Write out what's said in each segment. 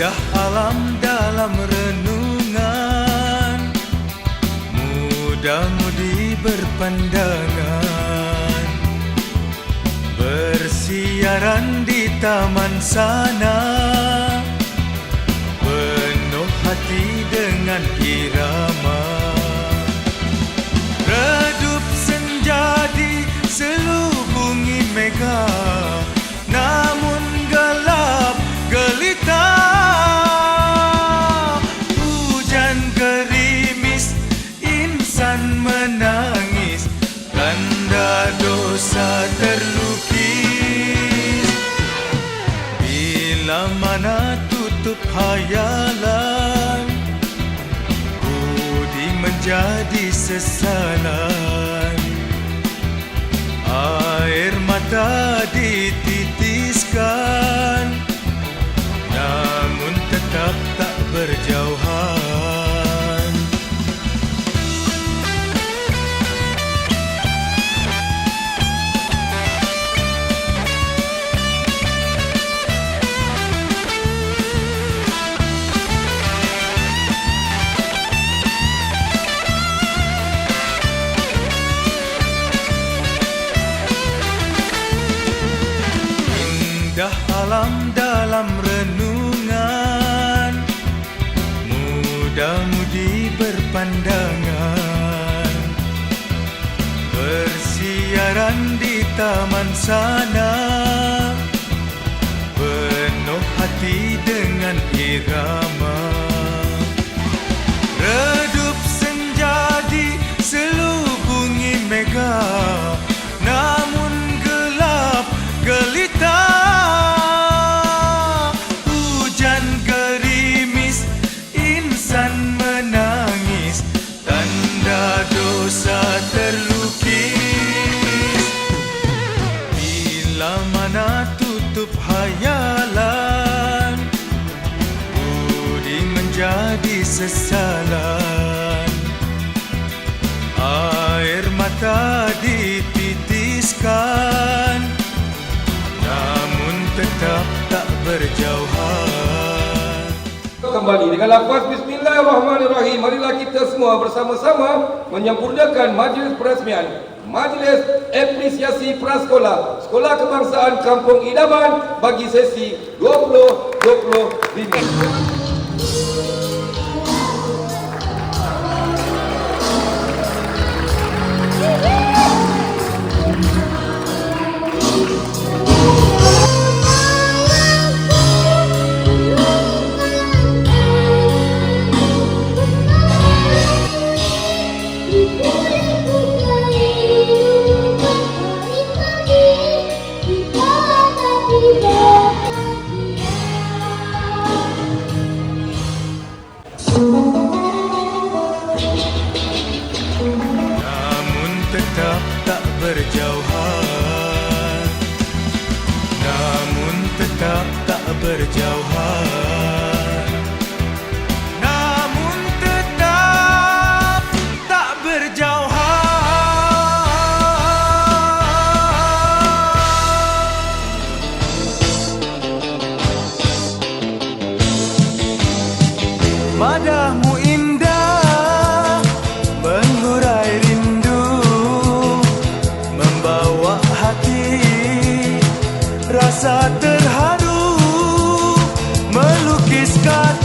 Indah alam dalam renungan. Muda-mudi berpandangan. Bersiaran di taman sana. Penuh hati dengan irama. Redup senja di selubungi mega insan menangis Tanda dosa terlukis. Bila mana tutup hayalan Budi menjadi sesalan. Air mata dititiskan Berpandangan Bersiaran di taman sana Dosa terlukis. Bila mana tutup hayalan Budi menjadi sesalan. Air mata dititiskan Namun tetap tak berjauhan Kembali. Dengan lafaz Bismillahirrahmanirrahim Marilah kita semua bersama-sama Menyempurnakan majlis peresmian Majlis Apresiasi Prasekolah Sekolah Kebangsaan Kampung Idaman Bagi sesi 2025 God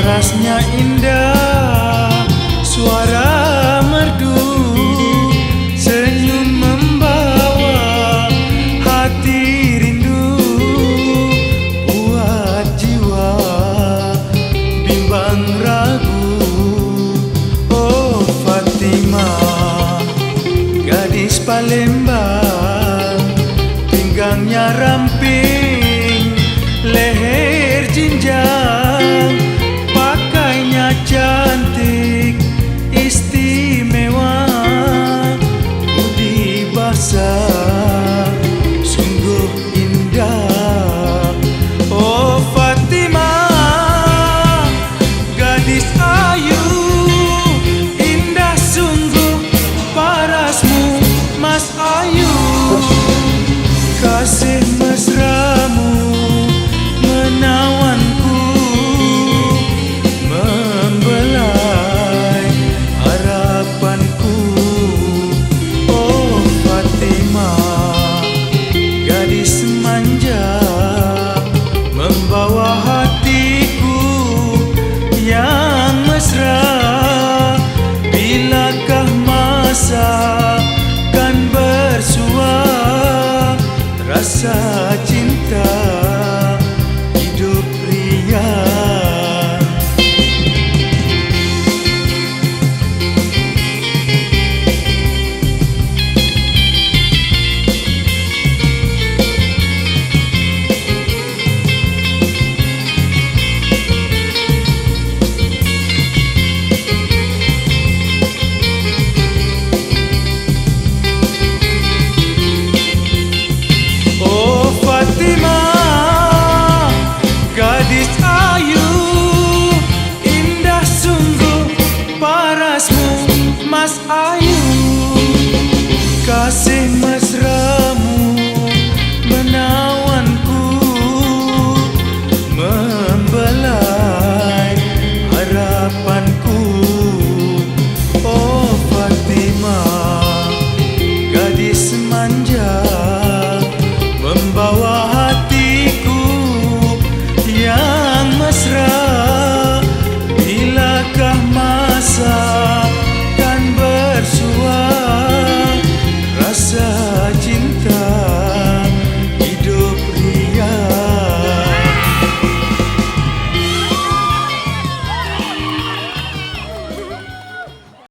Parasnya indah Vila My I